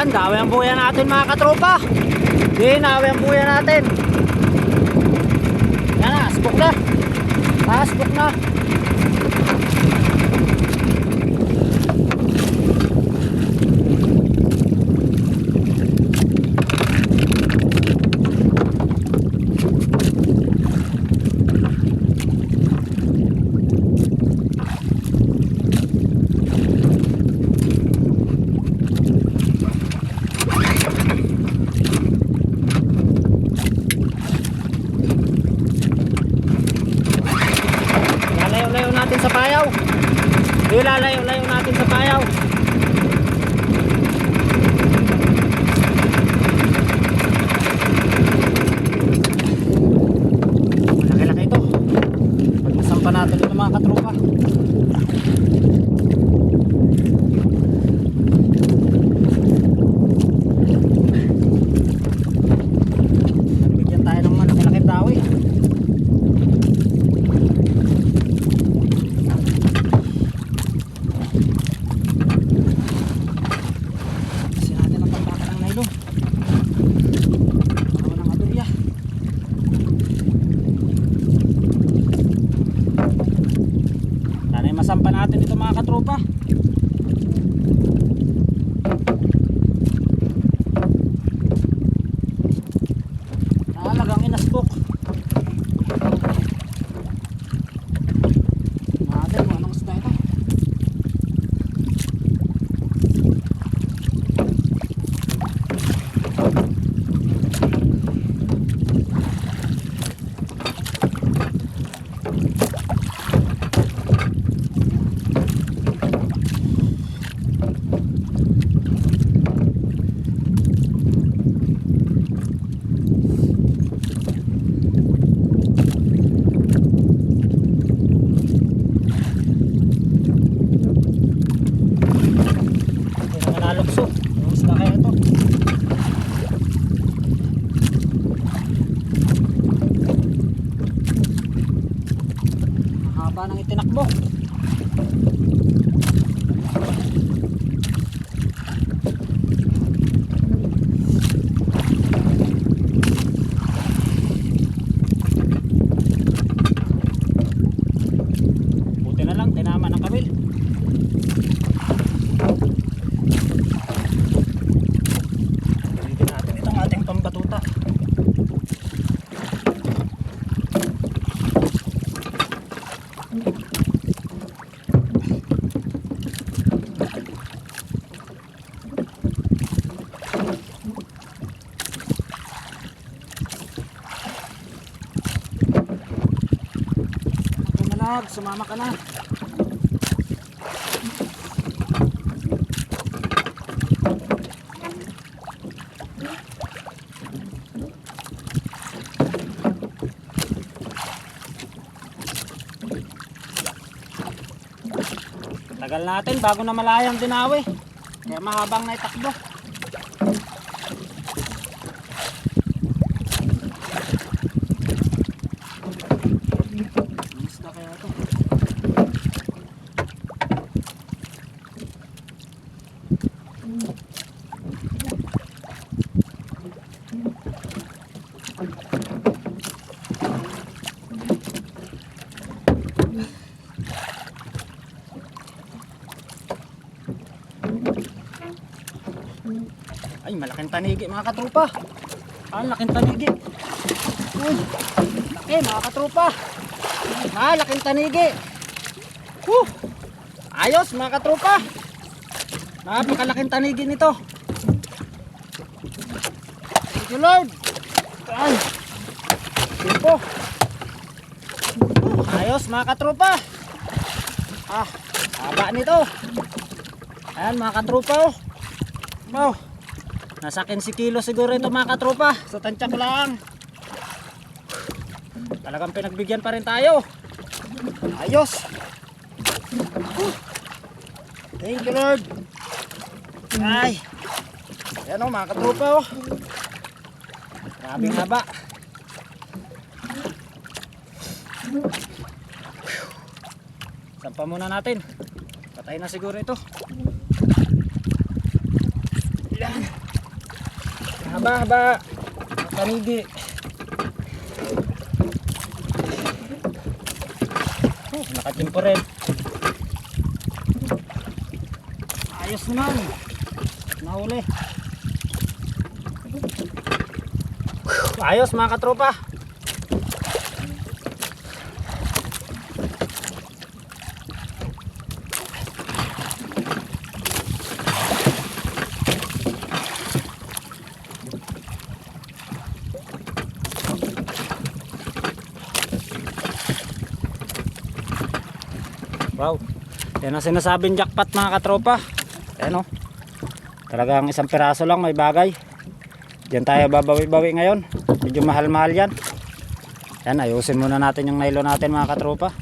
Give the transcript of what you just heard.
Yan, dami ang buya natin mga katropa. Dami ang buya natin. Yan na, asbok na. Asbok na. อะไรอะไร ito mga katropa. Nakalagang inasbok. Natin kung anong isda ito. Nalukso. Yung isda kaya ito. Mahaba ng itinakbo. Tumalag, sumama ka na. Tagal natin bago na malayang dinawi. Kaya mahabang na itakbo. Ang isda kaya ito? Ay, malaking tanigi mga katrupa. Ah, laking tanigi. Uy, laki mga katrupa. Ah, laking tanigi. Huh. Ayos mga katrupa. Napakalaking tanigi nito. Thank you Lord. Ay. Timpo. Huh, ayos mga katrupa. Ah, haba nito. Ayan mga katrupa oh. Wow. Nasa 15 kilo siguro ito mga katropa. Sa tansyak lang. Talagang pinagbigyan pa rin tayo. Ayos. Thank you Lord. Ay. Ayan o mga katropa o. Grabing haba. Sampa muna natin. Patay na siguro ito. Haba, haba. Tanigi. Oh, nakatimpo rin. Ayos naman. Nahuli. Ayos mga katropa. Wow. Yan ang sinasabing jackpot mga katropa. Ayan o. Talagang isang piraso lang may bagay. Diyan tayo babawi-bawi ngayon. Medyo mahal-mahal yan. Yan, ayusin muna natin yung nylon natin mga katropa.